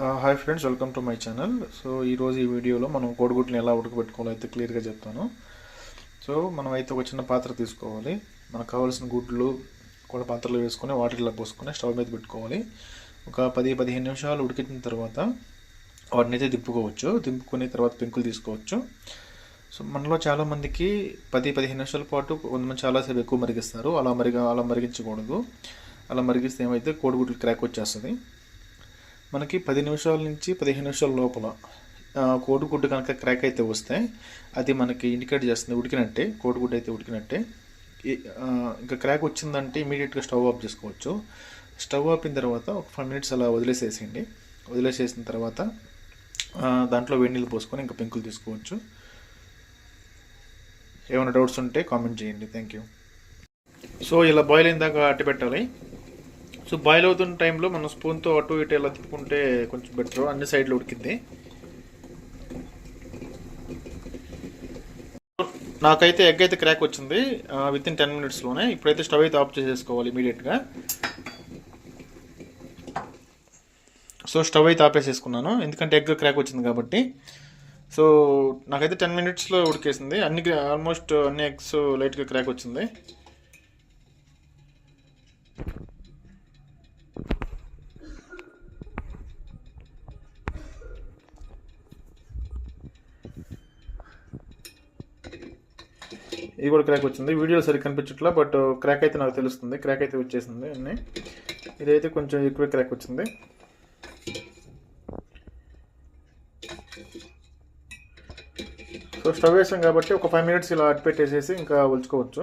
Hi friends welcome to my channel. So ఈరోజు ఈ వీడియోలో మనం కోడిగుడ్లను ఎలా ఉడకబెట్టుకోవాలో అయితే క్లియర్గా చెప్తాను. సో మనం అయితే ఒక చిన్న పాత్ర తీసుకోవాలి. మనకు కావాల్సిన గుడ్లు కూడా పాత్రలో వేసుకొని వాటర్లో పోసుకొని స్టవ్ మీద పెట్టుకోవాలి. ఒక పది పదిహేను నిమిషాలు ఉడికిన తర్వాత వాటిని అయితే దింపుకోవచ్చు. దింపుకునే తర్వాత పెంకులు తీసుకోవచ్చు. సో మనలో చాలామందికి పది పదిహేను నిమిషాల పాటు కొంతమంది చాలాసేపు ఎక్కువ మరిగిస్తారు. అలా మరిగ అలా మరిగించకూడదు. అలా మరిగిస్తే ఏమైతే కోడిగుడ్లు క్రాక్ వచ్చేస్తుంది. మనకి పది నిమిషాల నుంచి పదిహేను నిమిషాల లోపల కోడిగుడ్డు కనుక క్రాక్ అయితే వస్తే అది మనకి ఇండికేట్ చేస్తుంది ఉడికినట్టే కోడిగుడ్డు అయితే ఉడికినట్టే. ఇంకా క్రాక్ వచ్చిందంటే ఇమీడియట్గా స్టవ్ ఆఫ్ చేసుకోవచ్చు. స్టవ్ ఆపిన తర్వాత ఒక ఫైవ్ మినిట్స్ అలా వదిలేసేసేయండి. వదిలేసేసిన తర్వాత దాంట్లో వేడి నీళ్ళు పోసుకొని ఇంకా పెంకులు తీసుకోవచ్చు. ఏమైనా డౌట్స్ ఉంటే కామెంట్ చేయండి. థ్యాంక్ యూ సో ఇలా బాయిల్ అయిన దాకా అట్టి పెట్టాలి. సో బాయిల్ అవుతున్న టైంలో మనం స్పూన్తో అటు ఇటు ఇలా తిప్పుకుంటే కొంచెం బెటర్ అన్ని సైడ్లు ఉడికింది నాకైతే ఎగ్ అయితే క్రాక్ వచ్చింది. విత్ ఇన్ టెన్ మినిట్స్లోనే ఇప్పుడైతే స్టవ్ అయితే ఆఫ్ చేసేసుకోవాలి ఇమీడియట్గా సో స్టవ్ అయితే ఆపేసేసుకున్నాను ఎందుకంటే ఎగ్ క్రాక్ వచ్చింది కాబట్టి. సో నాకైతే టెన్ మినిట్స్లో ఉడికేసింది. అన్ని ఆల్మోస్ట్ అన్ని ఎగ్స్ లైట్గా క్రాక్ వచ్చింది. ఇది కూడా క్రాక్ వచ్చింది. వీడియోలో సరిగ్గా కనిపించట్లా బట్ క్రాక్ uh, అయితే నాకు తెలుస్తుంది. క్రాక్ అయితే వచ్చేసింది అన్నీ. ఇదైతే కొంచెం ఎక్కువ క్రాక్ వచ్చింది. సో స్టవ్ వేసాం కాబట్టి ఒక ఫైవ్ మినిట్స్ ఇలా అట్టు పెట్టేసేసి ఇంకా ఒలుచుకోవచ్చు.